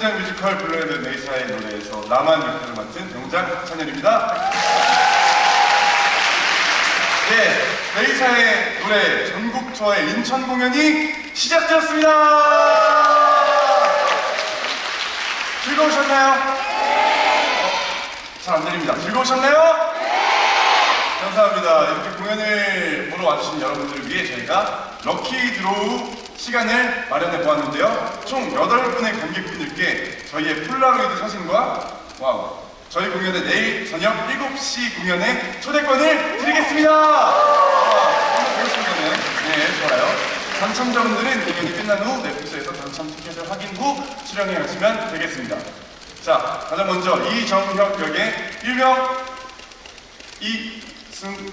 현장 뮤지컬 블루앤드 네이사의 노래에서 나만 역할을 맡은 병장 찬열입니다. 네, 네이사의 노래 전국 투어의 인천 공연이 시작되었습니다. 즐거우셨나요? 잘안 들립니다. 즐거우셨나요? 감사합니다. 이렇게 공연을 보러 와주신 여러분들을 위해 저희가 럭키 드로우 시간을 마련해 보았는데요. 총 8분의 관객분들께 저희의 폴라로이드 사진과 와우, 저희 공연의 내일 저녁 7시 공연에 초대권을 드리겠습니다. 거는 네, 좋아요. 당첨자분들은 공연이 끝난 후 넷플릭스에서 당첨 티켓을 확인 후 수령해 가시면 되겠습니다. 자, 가장 먼저 이정혁 역의 일명 이승준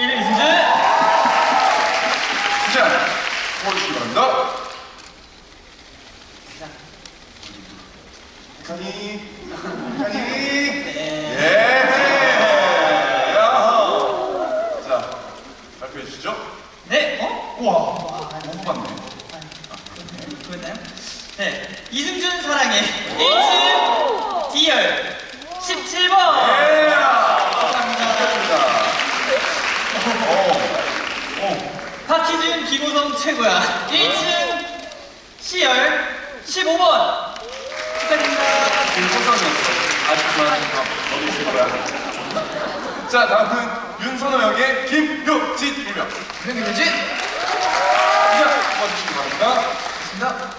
1위 이승준! 주장 가니, 가니, 예. 야호. 자, 발표해 주시죠. 네, 어? 우와, 너무? 네, 이승준 사랑의 1층 D열 17번! 1층 김우성 최고야. 1층 C열 15번. 축하드립니다. 김호성이었어. 아직 좋아하니까 너도 최고야. 자, 다음은 윤선호 역의 김효진 일명. 김효진. 시작 도와주시기 바랍니다. 좋습니다.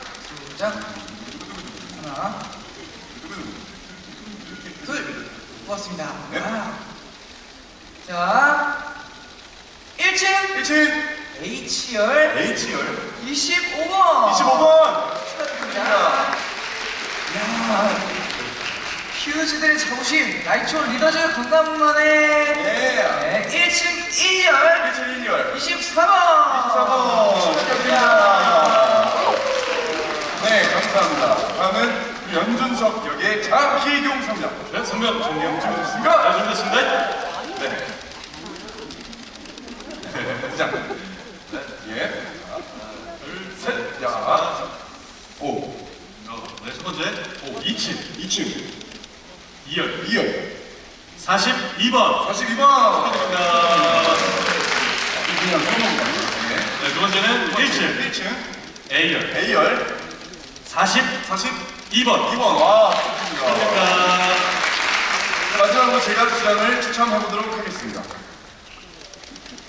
시작. 하나. 둘. 고맙습니다. 네. 자, 1층. 1층. H열 H열 25번. 25번. 축하드립니다. 이야, 휴즈들의 자부심, 나이초 리더즈 건강만의 예. 네, 1층 1열 1층 1열 24번. 24번. 축하드립니다. 네, 감사합니다. 다음은 연준석 역의 장희경 상장. 네, 선배님 정리형 찍어주셨습니까? 잘 준비했습니다. 네. 네, 자. 예. 하나, 둘, 셋. 야. 오. 어, 네, 첫 번째. 오, 2층, 2층. 2열, 2열. 42번. 42번. 축하드립니다. 그냥 소문 네. 네, 두 번째는 1층, 1층. A열. A열. 42번. 42번. 2번. 와. 축하드립니다. 마지막으로 제가 주장을 추천해보도록 하겠습니다.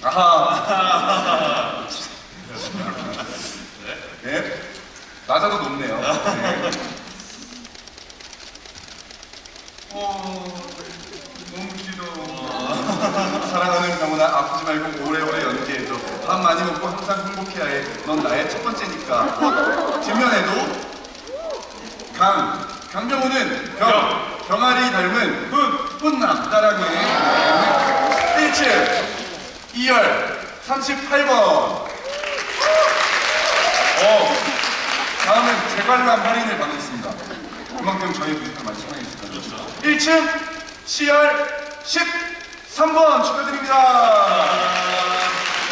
아하. 네. 낮아도 높네요. 네. 어, 너무 길어. 사랑하는 병원아 아프지 말고 오래오래 연기해줘. 밥 많이 먹고 항상 행복해야 해. 넌 나의 첫 번째니까. 어, 뒷면에도 강. 강병호는 병. 병아리 닮은 훈. 훈남. 따라해. 1층. 2열. 38번. 어. 다음은 재관람 할인을 받겠습니다. 그만큼 저희 뮤지컬 많이 사랑해 주시죠. 그렇죠. 1층 CR 13번 축하드립니다.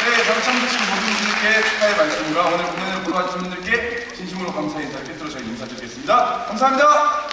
네, 당첨되신 모든 분들께 축하의 말씀과 오늘 공연을 보러 와주신 분들께 진심으로 감사 인사를 끝으로 저희 인사드리겠습니다. 감사합니다.